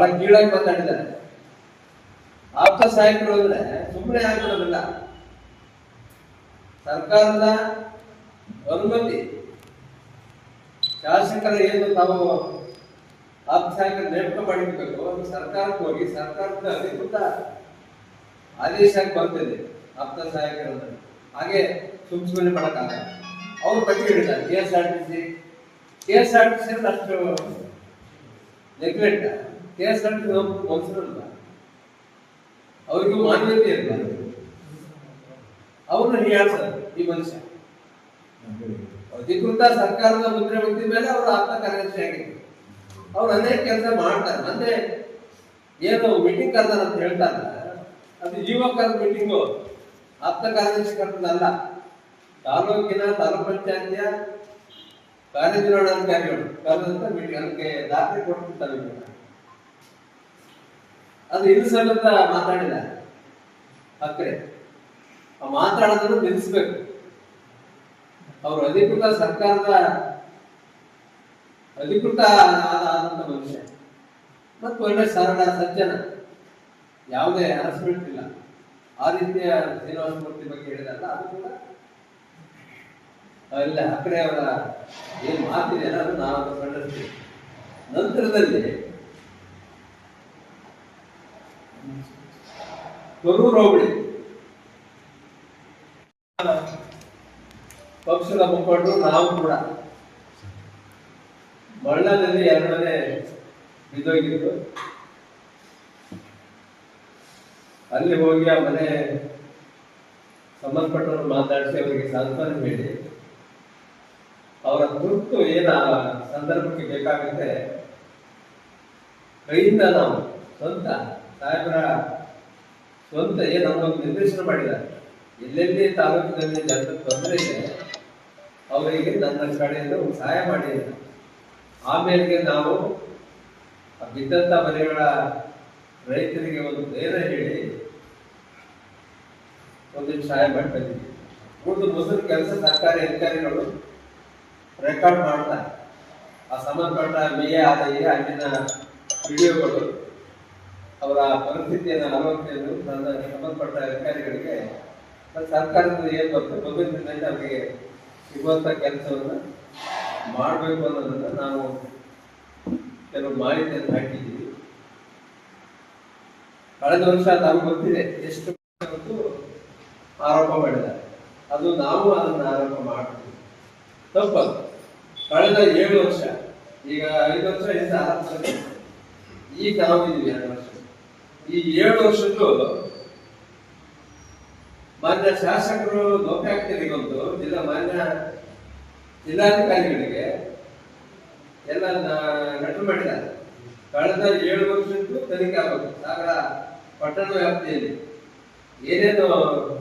ಬಹಳ ಕೀಳಾಗಿ ಮಾತಾಡಿದ್ದಾರೆ. ಆಪ್ತ ಸಹಾಯಕರು ಅಂದ್ರೆ ಸುಮ್ಮನೆ ಆಗಿರೋದಿಲ್ಲ. ಸರ್ಕಾರದ ಅನುಮತಿ. ಶಾಸಕರ ಏನು ತಾವು ಆಪ್ತ ಸಹಾಯಕರ ನೇಮಕ ಮಾಡಿರ್ಬೇಕು ಅದು ಸರ್ಕಾರಕ್ಕೆ ಹೋಗಿ ಸರ್ಕಾರದ ಅಧಿಕೃತ ಆದೇಶ ಬರ್ತಿದೆ ಆಪ್ತ ಸಹಾಯಕರ ಹಾಗೆ ಸುಮ್ ಸುಮ್ಮನೆ ಮಾಡಕ್ಕಾಗ ಅವ್ರು ಪಟ್ಟಿ ಹಿಡಿತಾರೆ K S R T C K S R T C ಅಷ್ಟು neglect K S R T ಮನುಷ್ಯರಲ್ಲ ಅವ್ರಿಗೂ ಮಾನ್ಯತೆ ಇಲ್ಲ ಅವ್ರನ್ನ ಹೇಳ್ತಾರೆ ಈ ಮನುಷ್ಯ. ಅಧಿಕೃತ ಸರ್ಕಾರದ ಮುದ್ರೆ ಬಂದಿದ ಮೇಲೆ ಅವರು ಆಪ್ತ ಕಾರ್ಯದರ್ಶಿ ಆಗಿದ್ರು. ಅವ್ರು ಅನೇಕ ಕೆಲಸ ಮಾಡ್ತಾರೆ. ಅಂದ್ರೆ ಏನು ಮೀಟಿಂಗ್ ಕರ್ದಾರ ಅಂತ ಹೇಳ್ತಾರೆ ಅದು ಯುವಕರ ಮೀಟಿಂಗು ಆಪ್ತ ಕಾರ್ಯದರ್ಶಿ ಕರ್ತದಲ್ಲ ತಾಲೂಕಿನ ತಾಲೂಕ್ ಪಂಚಾಯತಿಯ ಕಾರ್ಯನಿರ್ವಹಣಾಧಿಕಾರಿಗಳು ಕರೆದಂತ ಮೀಟಿಂಗ್ ಅದಕ್ಕೆ ದಾಖಲೆ ಇವಾಗ. ಅದು ಇರಿಸಲ್ಲಂತ ಮಾತಾಡಿದ. ಅಕ್ಕರೆ, ಆ ಮಾತಾಡೋದನ್ನು ನಿಲ್ಲಿಸ್ಬೇಕು. ಅವರು ಅಧಿಕೃತ ಸರ್ಕಾರದ, ಅಧಿಕೃತ ಆದ- ಆದಂತ ಮನುಷ್ಯ. ಮತ್ತು ಒಳ್ಳೆ ಸರಳ, ಸಜ್ಜನ. ಯಾವುದೇ ಹರಸ್ಮೆಂಟ್ ಇಲ್ಲ. ಆ ರೀತಿಯ ಶ್ರೀನಿವಾಸ ಮೂರ್ತಿ ಬಗ್ಗೆ ಹೇಳಿದಲ್ಲ ಅದು ಕೂಡ ಅಲ್ಲ, ಅಕ್ಕರೆ ಅವರ ಏನು ಮಾತಿದೆ ಅನ್ನೋದು ನಾವು ಕಂಡಿರ್ತೀವಿ ನಂತರದಲ್ಲಿ ಕರೂರು ಹೋಬಳಿ ಪಕ್ಷದ ಮುಖಂಡರು ನಾವು ಕೂಡ. ಮಳ್ಳದಲ್ಲಿ ಎರಡನೇ ಮನೆ ಬಿದ್ದೋಗಿತ್ತು ಅಲ್ಲಿ ಹೋಗಿ ಆ ಮನೆ ಸಂಬಂಧಪಟ್ಟವರು ಮಾತಾಡಿಸಿ ಅವರಿಗೆ ಸಾಂತ್ವನ ಹೇಳಿ. ಅವರ ತುರ್ತು ಏನ ಸಂದರ್ಭಕ್ಕೆ ಬೇಕಾಗುತ್ತೆ, ಕೈಯಿಂದ ನಾವು ಸ್ವಂತ ಸಾಹೇಬರ ಸ್ವಂತ ನಮಗೊಂದು ನಿರ್ದೇಶನ ಮಾಡಿದ್ದಾರೆ. ಎಲ್ಲೆಲ್ಲಿ ತಾಲೂಕಿನಲ್ಲಿ ಜನರ ತೊಂದರೆ ಇದೆ, ಅವರಿಗೆ ನನ್ನ ಕಡೆಯಿಂದ ಸಹಾಯ ಮಾಡಿದ್ದಾರೆ ಆಮೇಲೆ ನಾವು ಬಿದ್ದಂಥ ಮನೆಗಳ ರೈತರಿಗೆ ಒಂದು ಧೈರ್ಯ ಹೇಳಿ ಒಂದು ಸಹಾಯ ಮಾಡಿ ಬಂದಿದ್ದೀವಿ ಉಳಿದು ಮೊದಲು ಕೆಲಸ ಸರ್ಕಾರಿ ಅಧಿಕಾರಿಗಳು ರೆಕಾರ್ಡ್ ಮಾಡ್ತಾರೆ ಆ ಸಂಬಂಧಪಟ್ಟ ಮೇಯ ಆದ ಅಲ್ಲಿನ ವಿಡಿಯೋಗಳು ಅವರ ಪರಿಸ್ಥಿತಿಯನ್ನು ಆರೋಗ್ಯವನ್ನು ನನ್ನ ಸಂಬಂಧಪಟ್ಟ ಅಧಿಕಾರಿಗಳಿಗೆ ಸರ್ಕಾರದಿಂದ ಸರ್ಕಾರದ ಏನು ಬರ್ತದೆ ಭವಿಷ್ಯದಲ್ಲಿ ಅವರಿಗೆ ಸಿಗುವಂಥ ಕೆಲಸವನ್ನು ಮಾಡಬೇಕು ಅನ್ನೋದನ್ನ ನಾವು ಕೆಲವು ಮಾಹಿತಿಯನ್ನು ಹಾಕಿದ್ದೀವಿ. ಕಳೆದ ವರ್ಷ ನಮ್ಗೆ ಗೊತ್ತಿದೆ ಎಷ್ಟು ಆರೋಪ ಮಾಡಿದ್ದಾರೆ. ಅದು ನಾವು ಅದನ್ನು ಆರೋಪ ಮಾಡ್ತೀವಿ. ತಪ್ಪದು ಕಳೆದ ಏಳು ವರ್ಷ. ಈಗ ಐದು ವರ್ಷ ಇಂದ ಆರೋಪ ಈಗ ನಾವು ಇದ್ದೀವಿ ಈ ಏಳು ವರ್ಷದ್ದು ಮಾನ್ಯ ಶಾಸಕರು ಲೋಕಾಯುಕ್ತರಿಗೊಂದು ಜಿಲ್ಲಾ ಮಾನ್ಯ ಜಿಲ್ಲಾಧಿಕಾರಿಗಳಿಗೆ ಎಲ್ಲ ನಟು ಮಾಡಿದ್ದಾರೆ. ಕಳೆದ ಏಳು ವರ್ಷದ್ದು ತನಿಖೆ ಆಗಬೇಕು. ಸಾಗರ ಪಟ್ಟಣ ವ್ಯಾಪ್ತಿಯಲ್ಲಿ ಏನೇನು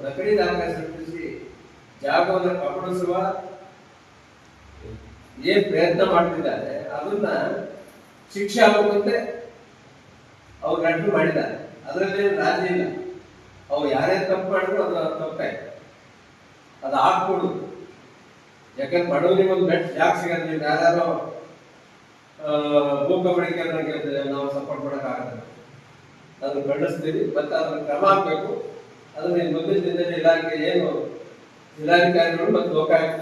ನಕಲಿ ದಾಖಲೆ ಸೃಷ್ಟಿಸಿ ಜಾಗವನ್ನು ಕಪಡಿಸುವ ಏನ್ ಪ್ರಯತ್ನ ಮಾಡ್ತಿದ್ದಾರೆ, ಅದನ್ನ ಶಿಕ್ಷೆ ಆಗುವಂತೆ ಅವ್ರು ಗಂಟು ಮಾಡಿದ್ದಾರೆ. ಅದರಲ್ಲಿ ರಾಜಿ ಇಲ್ಲ. ಅವ್ರು ಯಾರೇ ತಪ್ಪು ಮಾಡಿದ್ರು ಅದು ತಪ್ಪೇ ಅದು ಹಾಕ್ಕೊಡು ಯಾಕಂದ್ರೆ ಬಡವರಿಗೆ ಒಂದು ಬೆಟ್ ಯಾಕೆ ಸಿಗಲ್ಲ. ನೀವು ಯಾರು ಅಂತ ಕಬಳಿಕೆ ನಾವು ಸಪೋರ್ಟ್ ಮಾಡೋಕ್ಕಾಗಲ್ಲ ಅದನ್ನು ಖಂಡಿಸ್ತೀವಿ. ಮತ್ತೆ ಅದನ್ನ ಕ್ರಮ ಹಾಕ್ಬೇಕು. ಅದನ್ನ ಮುಂದಿನ ಇಲಾಖೆ ಏನು, ಜಿಲ್ಲಾಧಿಕಾರಿಗಳು ಮತ್ತು ಲೋಕಾಯುಕ್ತ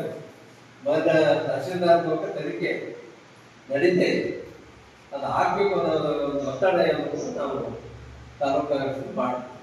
ಮಾನ್ಯ ತಹಶೀಲ್ದಾರ್ ಮೂಲಕ ತನಿಖೆ ನಡೀತಾ ಇದೆ. ಅದು ಹಾಕ್ಬೇಕು ಅನ್ನೋ ಒಂದು ಒತ್ತಡ ನಾವು ತಾಲೂಕು ಮಾಡ್ತೀವಿ.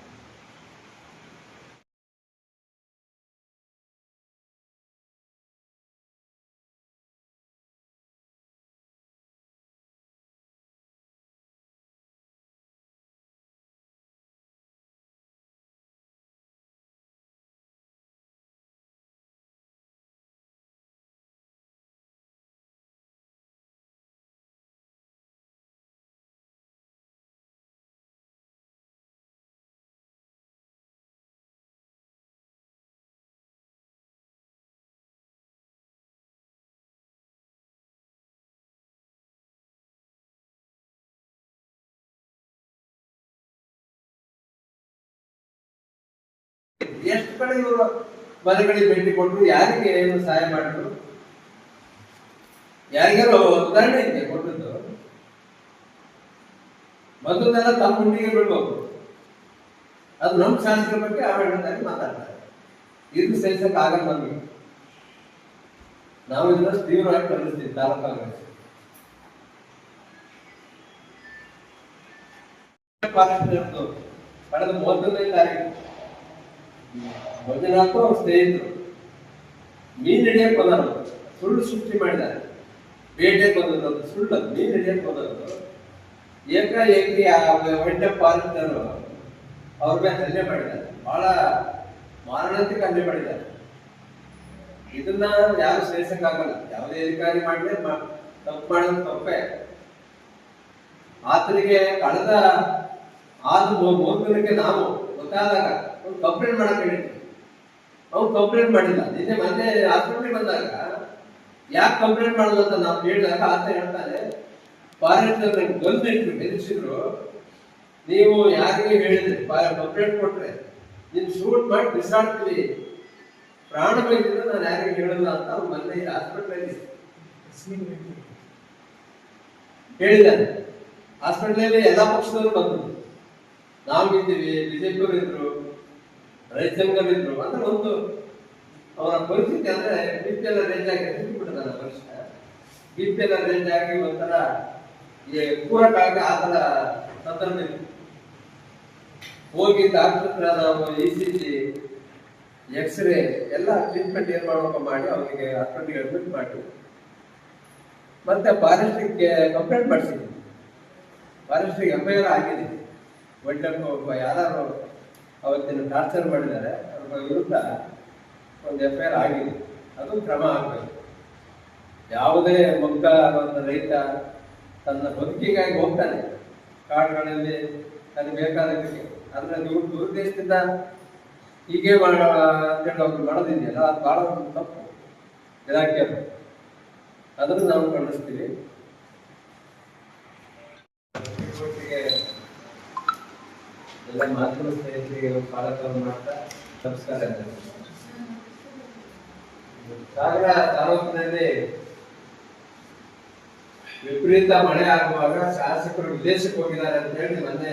ಎಷ್ಟು ಕಡೆ ಇವರು ಮನೆಗಳಿಗೆ ಭೇಟಿ ಕೊಟ್ಟರು ಯಾರಿಗೆ ಏನು ಸಹಾಯ ಮಾಡಿದ್ರು? ಯಾರಿಗಾರು ಉದಾಹರಣೆ ಇದೆ ಕೊಟ್ಟದ್ದು? ಮೊದಲನೆಲ್ಲ ತಮ್ಮ ಹುಂಡಿಗೆ ಬಿಡ್ಬೇಕು ಅದು ನಮ್ಮ ಶಾಸಕರ ಬಗ್ಗೆ ಆಡಳಿತಾಗಿ ಮಾತಾಡ್ತಾರೆ. ಇದು ಸಹಿಸಕ್ಕೆ ಆಗಲ್ಲ ನಮಗೆ. ನಾವು ಇದನ್ನ ತೀವ್ರವಾಗಿ ಖಂಡಿಸ್ತೀವಿ, ತಾಲೂಕು ಕಾಂಗ್ರೆಸ್. ಕಳೆದ ಮೂವತ್ತೊಂದನೇ ತಾರೀಕು. ಮಂಜುನಾಥ್ ಅವ್ರ ಸ್ನೇಹಿತರು. ಮೀನ್ ಹಿಡಿಯಕ್ಕೆ ಬಂದರು ಸುಳ್ಳು ಸೃಷ್ಟಿ ಮಾಡಿದ್ದಾರೆ. ಬೇಟೆ ಬಂದದ್ದು ಸುಳ್ಳು ಮೀನ್ ಹಿಡಿಯಕ್ಕೆ ಬಂದದ್ದು ಏಕಾಏಕಿ ಆ ವೆಂಟ ಪಾಲಿಸಿದರು ಅವ್ರ ಮೇಲೆ ಹಲ್ಲೆ ಮಾಡಿದ್ದಾರೆ. ಬಹಳ ಮಾರಣಾಂತಿಕ ಹಲ್ಲೆ ಮಾಡಿದ್ದಾರೆ. ಇದನ್ನ ಯಾರು ಸಹಿಸಕ್ಕಾಗಲ್ಲ. ಯಾವುದೇ ಅಧಿಕಾರಿ ಮಾಡಿದ್ರೆ ತಪ್ಪು ಮಾಡೋದು ತಪ್ಪೇ. ಆತನಿಗೆ ಕಳೆದ ಆದ ಮೂ- ಮೂರು ನಾವು ಗೊತ್ತಾದಾಗ ಒಂದು ಕಂಪ್ಲೇಂಟ್ ಮಾಡಕ್ ಹೇಳಿದ್ರು. ಅವ್ನು ಕಂಪ್ಲೇಂಟ್ ಮಾಡಿಲ್ಲ. ನಿನ್ನೆ ಮೊನ್ನೆ ಹಾಸ್ಪಿಟ್ಲಿಗೆ ಬಂದಾಗ ಯಾಕೆ ಕಂಪ್ಲೇಂಟ್ ಮಾಡಲ್ಲ ಅಂತ ನಾವು ಹೇಳಿದಾಗ ಆತ ಹೇಳ್ತಾನೆ ನಂಗೆ ಬಂದು ಇಟ್ರು ಬೆದರಿಸಿದ್ರು ನೀವು ಯಾರಿಗೆ ಹೇಳಿದ್ರಿ? ಕಂಪ್ಲೇಂಟ್ ಕೊಟ್ರೆ. ನಿನ್ ಶೂಟ್ ಮಾಡಿ ಬಿಸಾಡ್ತೀವಿ. ಪ್ರಾಣ ಬೇಕಿದ್ರೆ ನಾನು ಯಾರಿಗೆ ಹೇಳಲ್ಲ ಅಂತ ಅವ್ನು ಮೊನ್ನೆ ಹಾಸ್ಪಿಟ್ಲಲ್ಲಿ ಹೇಳಿದ್ದಾನೆ ಹಾಸ್ಪಿಟ್ಲಲ್ಲಿ ಎಲ್ಲ ಪಕ್ಷದವರು ಬಂದರು. ನಾವು ಇದ್ದೀವಿ ಬಿಜೆಪಿಯವರು ಇದ್ರು ರೈತ ಸಂಘರು ಇದ್ರು ಅಂದ್ರೆ ಒಂದು ಅವರ ಪರಿಸ್ಥಿತಿ ಅಂದ್ರೆ ಬಿ ಪಿ ಎಲ್ ರೇಂಜ್ ಆಗಿ ಬಿಟ್ಟಿದ್ದಾರೆ ಮನುಷ್ಯ. ಬಿ ಪಿ ಎಲ್ ರೇಂಜ್ ಆಗಿ ಒಂಥರ ಈ ಆಗಿ ಆ ಥರ ಸಂದರ್ಭ ಹೋಗಿ doctor E C G x-ray ಎಲ್ಲ ಟ್ರೀಟ್ಮೆಂಟ್ ಏನ್ ಮಾಡಬೇಕು ಮಾಡಿ ಅವನಿಗೆ ಹಾಸ್ಪಿಟ್ಲಿಗೆ ಅಡ್ಮಿಟ್ ಮಾಡಿ ಮತ್ತೆ ಫಾರೆಸ್ಟ್ಗೆ ಕಂಪ್ಲೇಂಟ್ ಮಾಡಿಸಿದ್ವಿ ಫಾರೆಸ್ಟ್ಗೆ ಎಫ್ ಐ ಆರ್ ಆಗಿದೆ. ಒಳ್ಳೆ ಯಾರು ಅವತ್ತಿನ ಟಾರ್ಚರ್ ಮಾಡಿದ್ದಾರೆ. ಅವ್ರ ವಿರುದ್ಧ ಒಂದು ಎಫ್ ಐ ಆರ್ ಆಗಿದೆ ಅದು ಕ್ರಮ ಆಗಬೇಕು. ಯಾವುದೇ ಮಗ್ಗ ಒಂದು ರೈತ ತನ್ನ ಬದುಕಿಗಾಗಿ ಹೋಗ್ತಾನೆ. ಕಾಡುಗಳಲ್ಲಿ ತನಗೆ ಬೇಕಾದಕ್ಕೆ ಅಂದರೆ ದೂರ ದೇಶದಿಂದ ಹೀಗೆ ಮಾಡೋಣ ಅಂತೇಳಿ ಅವ್ರು ಮಾಡೋದಿದೆಯಲ್ಲ, ಅದು ಭಾಳ ಒಂದು ತಪ್ಪು. ಇಲಾಖೆ ಅದನ್ನು ನಾವು ಖಂಡಿಸ್ತೀವಿ ಎಲ್ಲ ಮಾಧ್ಯಮ ಸ್ನೇಹಿತರಿಗೆ ಪಾಲಕರು ಮಾಡ್ತಾ ನಮಸ್ಕಾರ ಸಾಗರ ತಾಲೂಕಿನಲ್ಲಿ ವಿಪರೀತ ಮಳೆ ಆಗುವಾಗ ಶಾಸಕರು ವಿದೇಶಕ್ಕೆ ಹೋಗಿದ್ದಾರೆ ಅಂತ ಹೇಳಿ ಮೊನ್ನೆ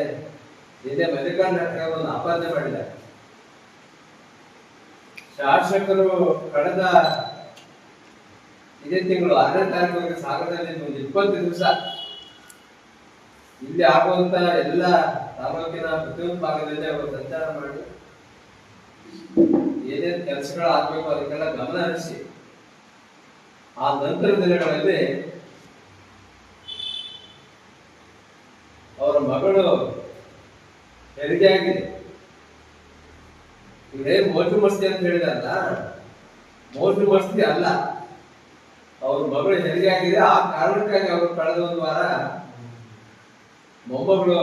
ನಿನ್ನೆ ಮಲ್ಲಿಕಾರ್ಜುನ ಒಂದು ಆಪಾದನೆ ಮಾಡಿದ್ದಾರೆ. ಶಾಸಕರು ಕಳೆದ ಇದೇ ತಿಂಗಳು ಆರನೇ ತಾರೀಕು ಸಾಗರದಲ್ಲಿ ಒಂದು ಇಪ್ಪತ್ತು ದಿವಸ ಇಲ್ಲಿ ಆಗುವಂತ ಎಲ್ಲ ತಾಲೂಕಿನ ಪ್ರತಿಯೊಂದು ಭಾಗದಲ್ಲಿ ಅವರು ಸಂಚಾರ ಮಾಡಿ ಏನೇನ್ ಕೆಲಸಗಳು ಆಗ್ಬೇಕು ಅದಕ್ಕೆಲ್ಲ ಗಮನ ಹರಿಸಿ ಆ ನಂತರ ದಿನಗಳಲ್ಲಿ ಅವರ ಮಗಳು ಹೆರಿಗೆ ಆಗಿದೆ ಇವರೇ ಮೋಜು ಮಸ್ತಿ ಅಂತ ಹೇಳಿದಲ್ಲ? ಮೋಜು ಮಸ್ತಿ ಅಲ್ಲ. ಅವ್ರ ಮಗಳು ಹೆರಿಗೆ ಆಗಿದೆ ಆ ಕಾರಣಕ್ಕಾಗಿ ಅವರು ಕಳೆದ ಒಂದು ವಾರ ಮೊಮ್ಮಗಳು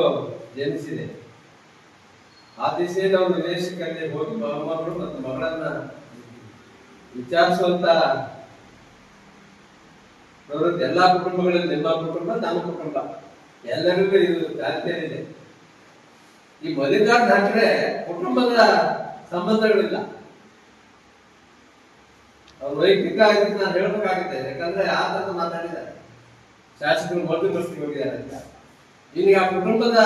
ಜನಿಸಿದೆ. ಆ ದಿಸೆಯಲ್ಲಿ ಅವರು ವಿದೇಶಕ್ಕೆ ಹೋಗಿ ಮೊಮ್ಮಗಳು ಮತ್ತು ಮಗಳನ್ನ ವಿಚಾರಿಸುವಂತ ಪ್ರವೃತ್ತಿ, ಎಲ್ಲಾ ಕುಟುಂಬಗಳಲ್ಲಿ ನಿಮ್ಮ ಕುಟುಂಬ ನಮ್ಮ ಕುಟುಂಬ, ಎಲ್ಲರಿಗೂ ಇದು ಇದೆ ಈ ಮಲ್ಲಿಕಾರ್ಜುನ ಹಾಕಿದ್ರೆ ಕುಟುಂಬದ ಸಂಬಂಧಗಳಿಲ್ಲ. ಅವ್ರ ವೈಯಕ್ತಿಕ ಆಗಿದ್ದು ನಾನು ಹೇಳ್ಬೇಕಾಗುತ್ತೆ, ಯಾಕಂದ್ರೆ ಆ ಥರ ಮಾತಾಡಿದ್ದಾರೆ. ಶಾಸಕರು ಮೊದಲು ಬಸ್ತಿಗೆ ಹೋಗಿದ್ದಾರೆ ಅಂತ. ಈಗ ಆ ಕುಟುಂಬದ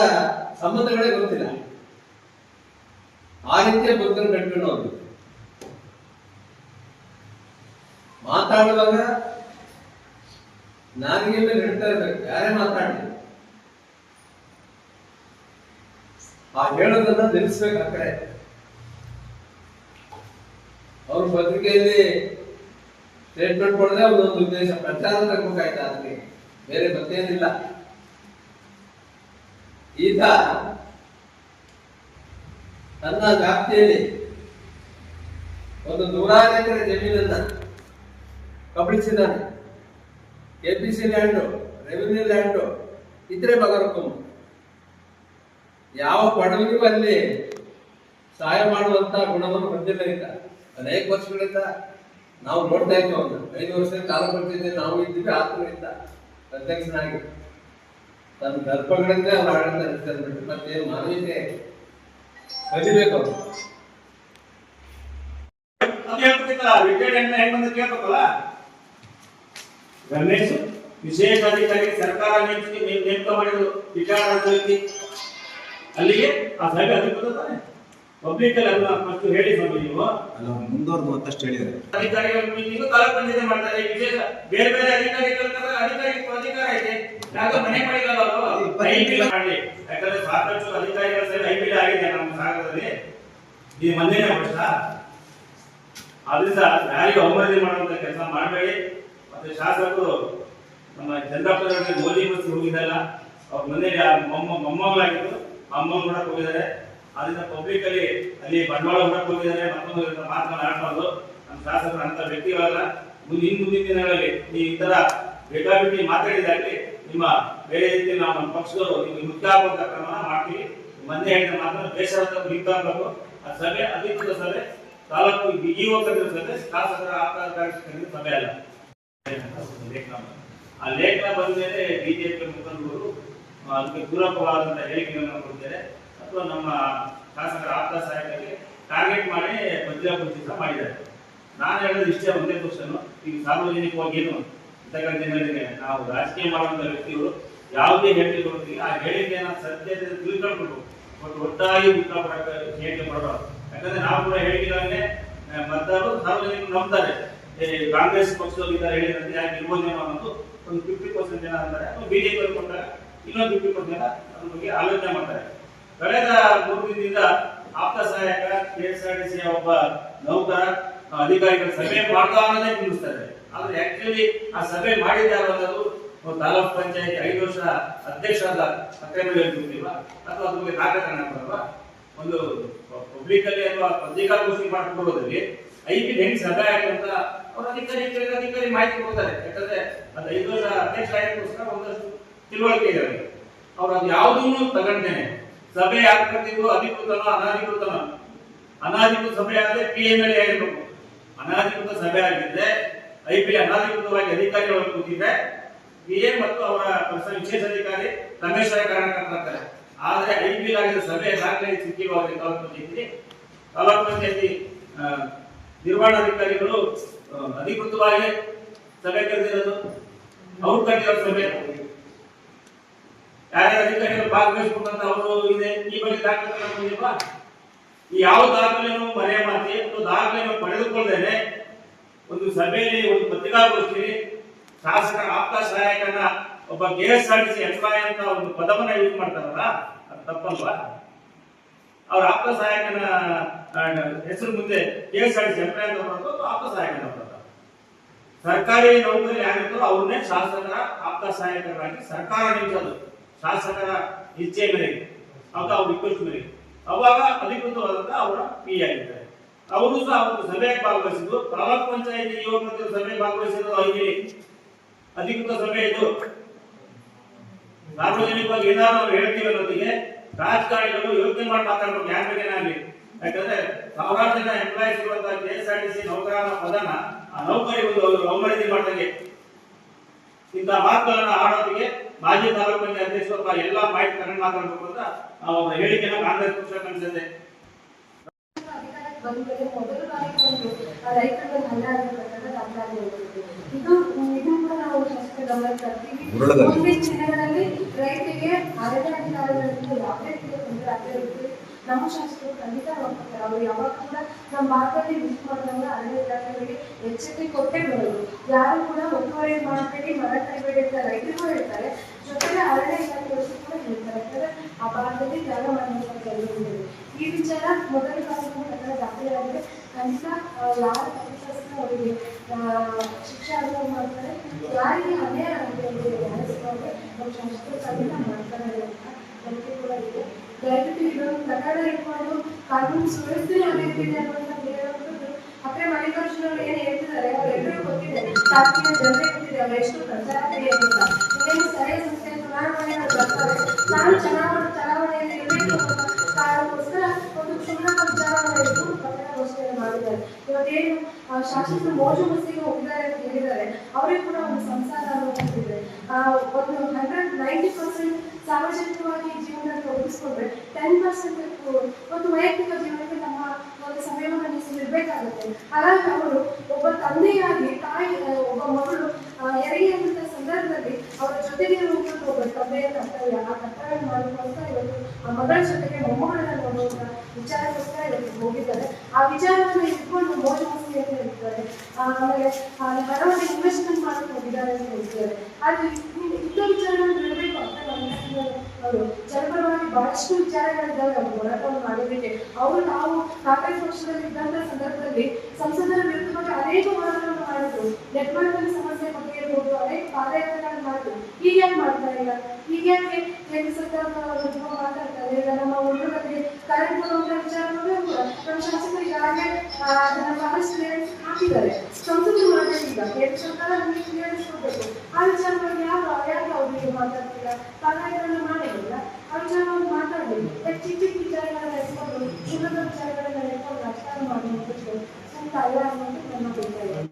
ಸಂಬಂಧಗಳೇ ಗೊತ್ತಿಲ್ಲ. ಆ ರೀತಿಯ ಬದುಕನ್ನು ಕಟ್ಕೊಂಡು ಹೋಗ್ಬೇಕು ಮಾತಾಡುವಾಗ ನಾಲಿಗೆ ಮೇಲೆ ಇರ್ಬೇಕು ಯಾರೇ ಮಾತಾಡಲಿ. ಆ ಹೇಳೋದನ್ನ ನಿಲ್ಲಿಸ್ಬೇಕು ಆ ಕಡೆ. ಅವ್ರ ಪತ್ರಿಕೆಯಲ್ಲಿ ಸ್ಟೇಟ್ಮೆಂಟ್ ಕೊಡದೆ ಒಂದು ಉದ್ದೇಶ ಪ್ರಚಾರ ತಗೋಬೇಕಾಯ್ತಾ ಅದಕ್ಕೆ? ಬೇರೆ ಮತ್ತೇನಿಲ್ಲ. ಈತ ತನ್ನ ವ್ಯಾಪ್ತಿಯಲ್ಲಿ ಒಂದು ನೂರಾರು ಎಕರೆ ಜಮೀನನ್ನ ಕಬಳಿಸಿದ್ದಾನೆ ಸಿ ಲ್ಯಾಂಡು ರೆವಿನ್ಯೂ ಲ್ಯಾಂಡು ಇದ್ರೆ ಬಗರಕೊಮ್ಮ ಯಾವ ಪಡವಿಗೂ ಅಲ್ಲಿ ಸಹಾಯ ಮಾಡುವಂತ ಗುಣವನ್ನು ಹೊಂದಿಲ್ಲ ಈಗ. ಅನೇಕ ವರ್ಷಗಳಿಂದ ನಾವು ನೋಡ್ತಾ ಇದ್ವಿ ಒಂದು ಐದು ವರ್ಷದ ಕಾಲ ಬರ್ತಿದ್ದೆ ನಾವು ಇದ್ದೀವಿ ಆತ್ಮಗಳಿಂದ ಅಧ್ಯಕ್ಷನಾಗಿ ತನ್ನ ದರ್ಪಗಳಿಂದ ಅವ್ರು. ಆಡಳಿತ ಇರ್ತಾರೆ ಇದ್ಬಿಟ್ಟು ಮತ್ತೆ ಮಾನವೀಯತೆ ಕಲಿಬೇಕು ಅವರು ಗಣೇಶ್ ವಿಶೇಷ ಅಧಿಕಾರಿ ಸರ್ಕಾರ ನೇಮಕ ಮಾಡಿದ್ರು ವಿಚಾರ ಅಲ್ಲಿಗೆ ಆ ಸಭೆ ಅಧಿಕೃತ ತಾನೆ? ಪಬ್ಲಿಕ್ ಅಲ್ಲಿ ಫಸ್ಟ್ ಹೇಳಿ ಸ್ವಾಮಿ ನೀವು. ಅಲ್ಲ ಮುಂದುವರೆದು ಮತ್ತಷ್ಟು ಹೇಳಿದ್ದಾರೆ. ಅಧಿಕಾರಿಗಳು ಮೀಟಿಂಗ್ ತಾಲೂಕು ಪಂಚಾಯತ್ ಮಾಡ್ತಾರೆ ವಿಶೇಷ ಬೇರೆ ಬೇರೆ ಅಧಿಕಾರಿಗಳ ಅಧಿಕಾರಿ ಅಧಿಕಾರ ಇದೆ. ಯಾಕೋ ಮನೆ ಮಾಡಿಲ್ಲ ಅವರು ಇಲ್ಲ ಮಾಡಲಿ ಯಾಕಂದ್ರೆ ಸಾಕಷ್ಟು ಅಧಿಕಾರಿಗಳ ಸಭೆ ಐಪಿಎಲ್ ಆಗಿದೆ ನಮ್ಮ ಸಾಗರದಲ್ಲಿ. ಈ ಮೊನ್ನೆನೇ ವರ್ಷ ಆದ್ರಿಂದ ಯಾರಿಗೂ ಅವಮರ್ಯಾದೆ ಮಾಡುವಂತ ಕೆಲಸ ಮಾಡಬೇಡಿ. ಮತ್ತೆ ಶಾಸಕರು ನಮ್ಮ ಚಂದ್ರಪ್ಪನವರಿಗೆ ಮೋದಿ ಬಸ್ ಹೋಗಿದ್ದಲ್ಲ ಅವ್ರ ಮನೆಗೆ ಮೊಮ್ಮಗಳಾಗಿತ್ತು ಮೊಮ್ಮಗಳು ಕೂಡ ಹೋಗಿದ್ದಾರೆ. ಅದರಿಂದ ಪಬ್ಲಿಕ್ ಅಲ್ಲಿ ಅಲ್ಲಿ ಬಂಡವಾಳ ಕೂಡ ಹೋಗಿದ್ದಾರೆ ಮತ್ತೊಂದು ಮಾತನ್ನ ಆಡ್ಬಾರ್ದು. ನಮ್ಮ ಶಾಸಕರು ಅಂತ ವ್ಯಕ್ತಿಗಳಲ್ಲ. ಮುಂದೆ ಇನ್ನು ಮುಂದಿನ ದಿನಗಳಲ್ಲಿ ಈ ತರ ಬೇಕಾಬಿಟ್ಟಿ ಮಾತಾಡಿದಾಗಲಿ ನಿಮ್ಮ ಬೇರೆ ರೀತಿ ನಾವು ನಮ್ಮ ಪಕ್ಷದವರು ನಿಮ್ಗೆ ಮುಖ್ಯ ಆಗುವಂತ ಕ್ರಮನ ಮಾಡ್ತೀವಿ. ಮೊನ್ನೆ ಹೇಳಿದ ಮಾತ್ರ ಬೇಸರದ ನಿಂತಾಗಬೇಕು ಆ ಸಭೆ, ಅಧಿಕೃತ ಸಭೆ, ತಾಲೂಕು ಇಒ ಕರೆದ ಸಭೆ, ಶಾಸಕರ ಆಪ್ತ ಸಭೆ ಅಲ್ಲ. ಆ ಲೇಖನ ಬಂದ ಮೇಲೆ ಬಿಜೆಪಿ ಮುಖಂಡರು ಅದಕ್ಕೆ ಪೂರಕವಾದಂತ ಹೇಳಿಕೆಗಳನ್ನು ಕೊಡ್ತಾರೆ. ಅಥವಾ ನಮ್ಮ ಶಾಸಕರ ಆಪ್ತ ಸಹಾಯಕರಿಗೆ ಟಾರ್ಗೆಟ್ ಮಾಡಿ ಪತ್ರಿಕಾಗೋಷ್ಠಿ ಮಾಡಿದ್ದಾರೆ. ನಾನು ಹೇಳೋದು ಇಷ್ಟೇ ಒಂದೇ ಕ್ವಶನ್ ಈಗ ಸಾರ್ವಜನಿಕವಾಗಿ ಏನು? ಇಂತಹ ದಿನಗಳಿಗೆ ನಾವು ರಾಜಕೀಯ ಮಾಡುವಂತ ವ್ಯಕ್ತಿಗಳು ಯಾವುದೇ ಹೇಳಿಕೆ ಕೊಡ್ತೀವಿ ಆ ಹೇಳಿಕೆಯನ್ನ ಸತ್ಯತೆ ತಿಳ್ಕೊಳ್ಬೇಕು. ಬಟ್ ಒಟ್ಟಾಗಿ ಉತ್ತರ ಹೇಳಿಕೆ ಕೊಡಬಾರ್ದು ಯಾಕಂದ್ರೆ ನಾವು ಕೂಡ ಹೇಳಿಕೆಗಳನ್ನೇ ಮತದಾರರು ಸಾರ್ವಜನಿಕರು ನಂಬ್ತಾರೆ. ಏ, ಕಾಂಗ್ರೆಸ್ ಪಕ್ಷದವರು ಹೇಳಿದಂತೆ ಯಾಕೆ ಇರ್ಬೋದೇನೋ ಅನ್ನೋದು ಒಂದು ಫಿಫ್ಟಿ ಪರ್ಸೆಂಟ್ ಜನ ಅಂತಾರೆ. ಬಿಜೆಪಿ ಅವರು ಕೊಡ್ತಾರೆ ಇನ್ನೊಂದು ಫಿಫ್ಟಿ ಪರ್ಸೆಂಟ್ ಜನ ಅದ್ರ ಬಗ್ಗೆ ಆಲೋಚನೆ ಮಾಡ್ತಾರೆ. ಕಳೆದ ಮೂರು ದಿನದಿಂದ ಆಪ್ತ ಸಹಾಯಕ K S R T C ಒಬ್ಬ ನೌಕರ ಅಧಿಕಾರಿಗಳ ಸಭೆ ಮಾಡ್ತಾ ಅನ್ನೋದೇ ತಿಳಿಸ್ತಾರೆ ಆದ್ರೆ ಆಕ್ಚುಲಿ ಆ ಸಭೆ ಮಾಡಿದ್ದಾರೆ ಅನ್ನೋದು ತಾಲೂಕ್ ಪಂಚಾಯತ್ ಐದು ವರ್ಷ ಅಧ್ಯಕ್ಷರಾದ ಸಕ್ರೆಬಳ್ಳಿ ಹೇಳ್ತಿಲ್ವಾ ಅಥವಾ ಅದ್ರ ಬಗ್ಗೆ ರಾಜಕಾರಣ ಕಾಣಕ್ಕಾಗಲ್ವಾ ಒಂದು ಪಬ್ಲಿಕ್ ಅಲ್ಲಿ ಅಥವಾ ಪತ್ರಿಕಾಗೋಷ್ಠಿ ಮಾಡ್ಕೊಳ್ಳೋದ್ರಲ್ಲಿ ಐ ಪಿ ಹೆಂಗ್ ಸಭೆ ಆಗಿರುತ್ತ ಅವ್ರ ಅಧಿಕಾರಿ ಅಧಿಕಾರಿ ಮಾಹಿತಿ ಕೊಡ್ತಾರೆ. ಯಾಕಂದ್ರೆ ಅದು ಐದು ವರ್ಷ ಅಧ್ಯಕ್ಷ ಆಗಿರೋಸ್ಕರ ಒಂದಷ್ಟು ತಿಳುವಳಿಕೆ ಇದೆ ಅವ್ರು ಅದು ಯಾವುದನ್ನು ತಗೊಂಡೇನೆ. ಸಭೆ ಯಾಕೆ ಕರ್ತಿದ್ರು ಅಧಿಕೃತನೋ ಅನಧಿಕೃತ ಅನಾಧಿಕೃತ ಸಭೆ ಆದ್ರೆ ಪಿ ಎಂ ಎಲ್ ಆಗಿರ್ಬೇಕು. ಅನಾಧಿಕೃತ ಸಭೆ ಆಗಿದ್ರೆ ಐ ಪಿ ಅನಾಧಿಕೃತವಾಗಿ ಅಧಿಕಾರಿಗಳು ಕೂತಿದ್ರೆ ಪಿ ಎ ಮತ್ತು ಅವರ ವಿಶೇಷ ಅಧಿಕಾರಿ ರಮೇಶ್ ರಾಯ್ ಅಂತಾರೆ. ಆದ್ರೆ ಐ ಪಿ ಆಗಿದ್ದ ಸಭೆ ದಾಖಲೆ ಸಿಕ್ಕಿರುವಾಗ ತಾಲೂಕು ಪಂಚಾಯತಿ ತಾಲೂಕು ನಿರ್ವಹಣಾಧಿಕಾರಿಗಳು ಅಧಿಕೃತವಾಗಿ ಸಭೆ ಕರೆದಿರೋದು ಅವ್ರು ಕರೆದಿರೋ ಸಭೆ. ಯಾರ್ಯಾರ ಅಧಿಕಾರಿಗಳು ಭಾಗವಹಿಸಬೇಕಂತ ಅವರು ಇದೆ, ಈ ಬಗ್ಗೆ ದಾಖಲೆ ಯಾವ ದಾಖಲೆಯನ್ನು ಮರೆಯ ಮಾತಿ ದಾಖಲೆಯನ್ನು ಪಡೆದುಕೊಳ್ಳದೇನೆ ಒಂದು ಸಭೆಯಲ್ಲಿ, ಒಂದು ಪತ್ರಿಕಾಗೋಷ್ಠಿಯಲ್ಲಿ ಶಾಸಕರ ಆಪ್ತ ಸಹಾಯಕನ ಒಬ್ಬ K S R T C employee ಅಂತ ಒಂದು ಪದವನ್ನ ಯೂಸ್ ಮಾಡ್ತಾರಲ್ಲ, ಅದು ತಪ್ಪಲ್ವಾ? ಅವ್ರ ಆಪ್ತ ಸಹಾಯಕನ ಹೆಸರು ಮುಂದೆ K S R T C employee ಅಂತ ಅಥವಾ ಆಪ್ತ ಸಹಾಯಕನ ಸರ್ಕಾರಿ ನೌಕರಿ ಯಾರಿರ್ತಾರೋ ಅವ್ರನ್ನೇ ಶಾಸಕರ ಆಪ್ತ ಸಹಾಯಕರಾಗಿ ಸರ್ಕಾರ ನಿಲ್ಸೋದು ಶಾಸಕರ ಇಚ್ಛೆ ಮೇರೆಗೆ ಅಥವಾ ಅವ್ರ ರಿಕ್ವೆಸ್ಟ್ ಮೇರೆಗೆ. ಅವಾಗ ಅಧಿಕೃತವಾದಂತ ಅವರ ಪಿ ಆಗಿರ್ತಾರೆ. ಅವರು ಸಹ ಸಭೆಯಾಗಿ ಸಭೆಗೆ ಭಾಗವಹಿಸಿದ್ದು ತಾಲೂಕ್ ಪಂಚಾಯತಿ ಯುವಕರ ಸಭೆ ಭಾಗವಹಿಸಿದ್ರು. ಅವರಿಗೆ ಅಧಿಕೃತ ಸಭೆ ಇದು. ಸಾರ್ವಜನಿಕವಾಗಿ ಏನಾದ್ರು ಹೇಳ್ತೀವಿ ಅನ್ನೋದಕ್ಕೆ ರಾಜಕಾರಣಿಗಳು ಯೋಚನೆ ಮಾಡಿ ಮಾತಾಡಬೇಕು. ಯಾರ ಬಗ್ಗೆನಾಗ್ಲಿ ಯಾಕಂದ್ರೆ ಸಾವಿರಾರು ಜನ ಎಂಪ್ಲಾಯೀಸ್ ಇರುವಂತಹ ಕೆ ಆರ್ ಟಿ ಸಿ ನೌಕರನ ಪದನ ಆ ನೌಕರಿ ಒಂದು ಅವರು ಅವಮರ್ಯಾದೆ ಮಾಡ್ದಂಗೆ. ಇಂತಹ ಮಾತುಗಳನ್ನ ಆಡೋದಕ್ಕೆ ಮಾಜಿ ತಾಲೂಕು ಪಂಚಾಯತ್ ಅಧ್ಯಕ್ಷರು ಎಲ್ಲ ಮಾಹಿತಿ ತಗೊಂಡು ಮಾತಾಡಬೇಕು ಅಂತ ನಾವು ಅವರ ಹೇಳಿಕೆನ ಕಾಂಗ್ರೆಸ್ ಪಕ್ಷ ಕಳಿಸಿದೆ ಮೊದಲ ಬಾರಿಗೆ ಒಂದು ರೈತರ ಮೇಲೆ ಹಲ್ಲೆ ಆಗಿರ್ತಕ್ಕಂಥ ದಾಖಲಾತಿ ಹೋಗ್ತಿದೆ. ಇದು ಇದು ಕೂಡ ನಾವು ತರ್ತೀವಿ ಉರುಳದಲ್ಲಿ. ಮುಂದಿನ ದಿನಗಳಲ್ಲಿ ರೈತರಿಗೆ ಅರಣ್ಯ ಅಧಿಕಾರಿಗಳಿಂದ ಯಾವುದೇ ರೀತಿಯ ತೊಂದರೆ ನಮ್ಮ ಶಾಸ್ತ್ರ ಖಂಡಿತ ನೋಡ್ತಾರೆ ಅವರು ಯಾವಾಗ ಕೂಡ ನಮ್ಮ ಭಾಗದಲ್ಲಿ ವಿಸಿಟ್ ಮಾಡಿದಾಗ ಅರಣ್ಯ ಇಲಾಖೆಗಳಿಗೆ ಎಚ್ಚರಿಕೆ ಕೊಟ್ಟೇ ಬರೋದು. ಯಾರು ಕೂಡ ಒತ್ತುವರಿ ಮಾಡಬೇಡಿ ಮರ ಕೈಬೇಡಿ ಅಂತ ರೈತರಿಗೂ ಹೇಳ್ತಾರೆ. ಜೊತೆಗೆ ಅರಣ್ಯ ಇಲಾಖೆಯವರು ಕೂಡ ಹೇಳ್ತಾರೆ. ಯಾಕಂದ್ರೆ ಆ ಭಾಗದಲ್ಲಿ ಜಾಗ ಕೆಲವರು ಈ ವಿಚಾರ ಮೊದಲ ಕಾಲದಲ್ಲಿ ಕನ್ನಡ ದಾಖಲೆಯಾಗಿದೆ ಆ, ಯಾರ ಅವರಿಗೆ ಶಿಕ್ಷೆ ಅನುಭವ ಮಾಡ್ತಾರೆ ಯಾರಿಗೆ ಅನ್ಯಾಯ ಆಗಿದೆ ಅಂತ ಧ್ಯಾನಿಸಿಕೊಂಡು ನಮ್ಮ ಶಾಸಕರು ಖಂಡಿತ ಮಾಡ್ತಾರೆ ಅಂತ ನಂಬಿಕೆ ಕೂಡ ಇದೆ. ದಯವಿಟ್ಟು ಇದೊಂದು ಪ್ರಕರಣ ಇಟ್ಕೊಂಡು ಕಾನೂನು ಸುವ್ಯವಸ್ಥೆ ನಡೆಯುತ್ತಿದೆ ಅನ್ನೋದನ್ನ ಹೇಳುವಂಥದ್ದು ಅಪ್ಪೆ ಮಲ್ಲಿಕಾರ್ಜುನ ಅವರು ಏನು ಹೇಳ್ತಿದ್ದಾರೆ ಅವರೆಲ್ಲರೂ ಗೊತ್ತಿದೆ. ಸಾಕಿನ ಜನರೇ ಗೊತ್ತಿದೆ ಅವರು ಎಷ್ಟು ಪ್ರಚಾರಕಾರಿ ಅಂತ ಇನ್ನೇನು ಸ್ಥಳೀಯ ಸಂಸ್ಥೆ ಚುನಾವಣೆ ಬರ್ತಾರೆ ನಾನು ಚುನಾವಣೆ ಆ, ಶಾಸಕರು ಮೋಜು ಮಸ್ತಿಗೆ ಹೋಗಿದ್ದಾರೆ ಅಂತ ಹೇಳಿದ್ದಾರೆ. ಅವರಿಗೆ ಕೂಡ ಒಂದು ಸಂಸಾರ ಅನ್ನೋದಿದೆ ಒಂದು ಹಂಡ್ರೆಡ್ ನೈಂಟಿ ಪರ್ಸೆಂಟ್ ಸಾರ್ವಜನಿಕವಾಗಿ ಜೀವನ ತೊಡಗಿಸ್ಕೊಂಡ್ರೆ ಟೆನ್ ಪರ್ಸೆಂಟ್ ಒಂದು ವೈಯಕ್ತಿಕ ಜೀವನಕ್ಕೆ ನಮ್ಮ ಒಂದು ಸಮಯವನ್ನು ಮೀಸಲಿಡಬೇಕಾಗುತ್ತೆ. ಹಾಗಾಗಿ ಅವರು ಒಬ್ಬ ತಂದೆಯಾಗಿ ತಾಯಿ ಒಬ್ಬ ಮಗಳು ಅಂತ ಸಂದರ್ಭದಲ್ಲಿ ಅವರ ಜೊತೆಗೆ ಹೋಗ್ಬಿಟ್ಟು ಒಬ್ಬ ತಂದೆಯ ಕರ್ತವ್ಯ ಆ ಕರ್ತವ್ಯ ಮಾಡೋಕ್ಕೋಸ್ಕರ ಇವತ್ತು ಆ ಮಗಳ ಜೊತೆಗೆ ಮೊಮ್ಮಗಳನ್ನ ನೋಡುವಂತ ವಿಚಾರಕ್ಕೋಸ್ಕರ ಇವತ್ತು ಹೋಗಿದ್ದಾರೆ. ಆ ವಿಚಾರವನ್ನು ಇಟ್ಕೊಂಡು ಮೋಜು ಮಸ್ತಿ ಅಂತ ಹೇಳ್ತಾರೆ ಆಮೇಲೆ ಹಣವನ್ನು ಇನ್ವೆಸ್ಟ್ಮೆಂಟ್ ಮಾಡಕ್ಕೆ ಹೋಗಿದ್ದಾರೆ ಅಂತ ಹೇಳ್ತಾರೆ ಆದ್ರೆ ಇನ್ನು ವಿಚಾರವನ್ನು ಬಿಡಬೇಕು ಅಂತ ನಮ್ಮ ಅವರು. ಜನಪರವಾಗಿ ಬಹಳಷ್ಟು ವಿಚಾರಗಳಿದ್ದಾವೆ ಅವರು ಹೋರಾಟವನ್ನು ಮಾಡೋದಕ್ಕೆ ಅವರು ನಾವು ಕಾಂಗ್ರೆಸ್ ಪಕ್ಷದಲ್ಲಿ ಇದ್ದಂತ ಸಂದರ್ಭದಲ್ಲಿ ಸಂಸದರ ವಿರುದ್ಧವಾಗಿ ಅನೇಕ ಮಾಡಿದ್ರು ನೆಟ್ವರ್ಕ್ ಸಮಸ್ಯೆ ಬಗ್ಗೆ ಇರ್ಬೋದು ಅನೇಕ ಪಾದಯಾತ್ರೆಗಳನ್ನ ಮಾಡ್ತೀವಿ. ಈಗ ಮಾಡ್ತಾ ಇಲ್ಲ ಈಗ? ಯಾಕೆ ಕೇಂದ್ರ ಸರ್ಕಾರ ಮಾತಾಡ್ತಾರೆ ಇಲ್ಲ ನಮ್ಮ ಹುಡುಗರಲ್ಲಿ ಕರೆಂಟ್ ಬರುವಂತ ವಿಚಾರ ಕೂಡ ನಮ್ಮ ಶಾಸಕರು ಈಗಾಗಲೇ ಅದನ್ನ ಬಹಳಷ್ಟು ಹಾಕಿದ್ದಾರೆ. ಸಂಸ್ಕೃತಿ ಮಾತಾಡಿಲ್ಲ. ಕೇಂದ್ರ ಸರ್ಕಾರ ನಮಗೆ ಕ್ಲಿಯರೆನ್ಸ್ ಕೊಡಬೇಕು? ಆ ವಿಚಾರಗಳು ಯಾವ, ಯಾಕೆ ಅವ್ರಿಗೆ ಮಾತಾಡ್ತಿಲ್ಲ? ಪಾದಯಾತ್ರೆಗಳನ್ನ ಮಾಡಿಲ್ಲ ಆ ವಿಚಾರವನ್ನು ಮಾತಾಡಬೇಕು. ಚಿಕ್ಕ ಚಿಕ್ಕ ವಿಚಾರಗಳನ್ನ ಎತ್ಕೊಂಡು ಚಿನ್ನದ ವಿಚಾರಗಳನ್ನ ಎತ್ಕೊಂಡು ರಾಜಕಾರಣ ಮಾಡುವಂಥದ್ದು ಸುತ್ತ ಅಲ್ಲ ಅನ್ನೋದು ನನ್ನ